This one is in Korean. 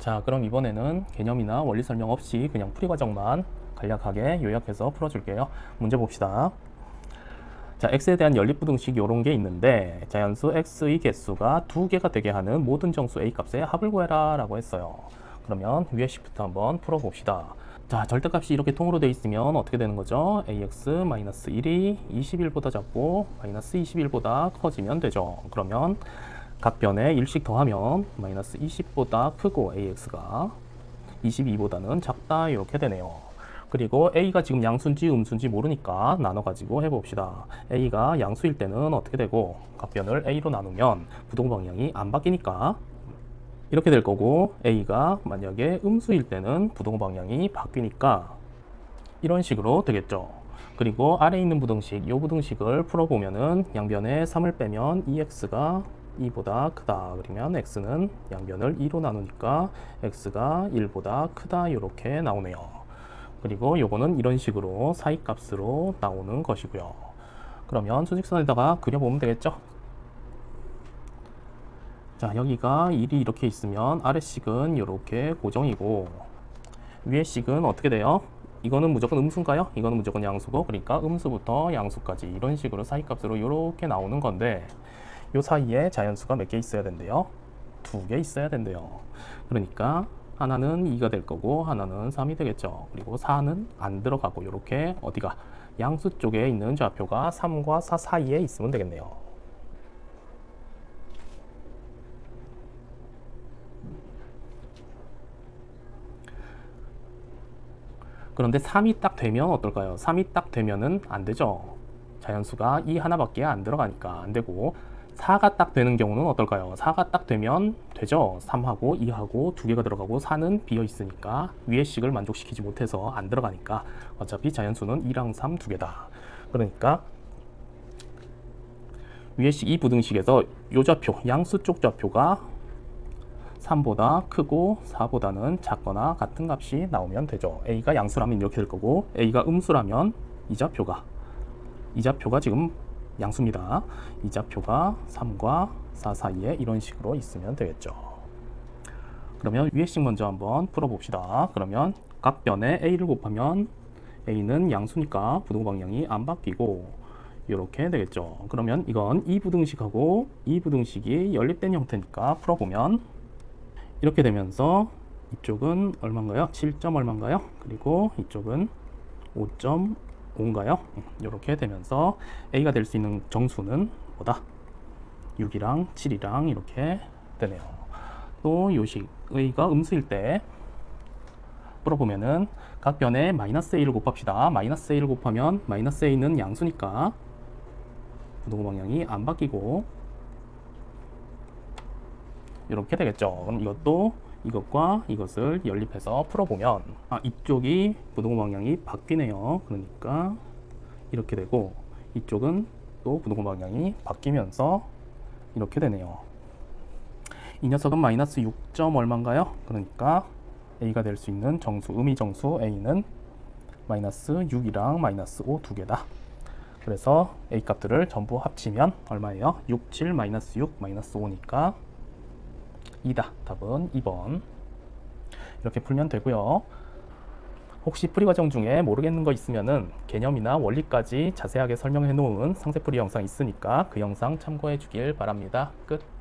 자, 그럼 이번에는 개념이나 원리 설명 없이 그냥 풀이 과정만 간략하게 요약해서 풀어줄게요. 문제 봅시다. 자, x에 대한 연립부등식 이런 게 있는데 자연수 x의 개수가 두 개가 되게 하는 모든 정수 a 값의 합을 구해라 라고 했어요. 그러면 위에 식부터 한번 풀어봅시다. 자, 절대값이 이렇게 통으로 돼 있으면 어떻게 되는 거죠? ax-1이 21보다 작고 마이너스 21보다 커지면 되죠. 그러면 각 변에 1씩 더하면 마이너스 20보다 크고 ax가 22보다는 작다 이렇게 되네요. 그리고 a가 지금 양수인지 음수인지 모르니까 나눠가지고 해봅시다. a가 양수일 때는 어떻게 되고 각변을 a로 나누면 부동 방향이 안 바뀌니까 이렇게 될 거고 a가 만약에 음수일 때는 부동 방향이 바뀌니까 이런 식으로 되겠죠. 그리고 아래 있는 부등식, 이 부등식을 풀어보면은 양변에 3을 빼면 2x가 2보다 크다. 그러면 x는 양변을 2로 나누니까 x가 1보다 크다. 이렇게 나오네요. 그리고 요거는 이런 식으로 사이값으로 나오는 것이고요. 그러면 수직선에다가 그려보면 되겠죠? 자, 여기가 1이 이렇게 있으면 아래식은 이렇게 고정이고 위에 식은 어떻게 돼요? 이거는 무조건 음수인가요? 이거는 무조건 양수고 그러니까 음수부터 양수까지 이런 식으로 사이값으로 이렇게 나오는 건데 요 사이에 자연수가 몇 개 있어야 된대요? 두 개 있어야 된대요. 그러니까 하나는 2가 될 거고 하나는 3이 되겠죠. 그리고 4는 안 들어가고 이렇게 어디가 양수 쪽에 있는 좌표가 3과 4 사이에 있으면 되겠네요. 그런데 3이 딱 되면 어떨까요? 3이 딱 되면은 안 되죠. 자연수가 이 하나밖에 안 들어가니까 안 되고 4가 딱 되는 경우는 어떨까요? 4가 딱 되면 되죠. 3하고 2하고 두 개가 들어가고 4는 비어 있으니까 위의 식을 만족시키지 못해서 안 들어가니까 어차피 자연수는 2랑 3 두 개다. 그러니까 위의 식 이 부등식에서 요 좌표 양수 쪽 좌표가 3보다 크고 4보다는 작거나 같은 값이 나오면 되죠. a가 양수라면 이렇게 될 거고 a가 음수라면 이 좌표가 이 좌표가 지금 양수입니다. 이 좌표가 3과 4 사이에 이런 식으로 있으면 되겠죠. 그러면 위의 식 먼저 한번 풀어봅시다. 그러면 각 변에 a를 곱하면 a는 양수니까 부동 방향이 안 바뀌고 이렇게 되겠죠. 그러면 이건 이 부등식하고 이 부등식이 연립된 형태니까 풀어보면 이렇게 되면서 이쪽은 얼마인가요? 7점 얼마인가요? 그리고 이쪽은 5.5 인가요? 이렇게 되면서 A가 될 수 있는 정수는 뭐다? 6이랑 7이랑 이렇게 되네요. 또 요식 A가 음수일 때 풀어보면은 각 변에 마이너스 A를 곱합시다. 마이너스 A를 곱하면 마이너스 A는 양수니까 부동 방향이 안 바뀌고 이렇게 되겠죠. 그럼 이것도 이것과 이것을 연립해서 풀어보면 아 이쪽이 부동 방향이 바뀌네요. 그러니까 이렇게 되고 이쪽은 또 부동 방향이 바뀌면서 이렇게 되네요. 이 녀석은 마이너스 6점 얼마인가요? 그러니까 a가 될 수 있는 정수 음이 정수 a는 마이너스 6이랑 마이너스 5 두 개다. 그래서 a 값들을 전부 합치면 얼마예요? 6, 7, 마이너스 6, 마이너스 5니까 2다. 답은 2번. 이렇게 풀면 되고요. 혹시 풀이 과정 중에 모르겠는 거 있으면은 개념이나 원리까지 자세하게 설명해 놓은 상세풀이 영상 있으니까 그 영상 참고해 주길 바랍니다. 끝.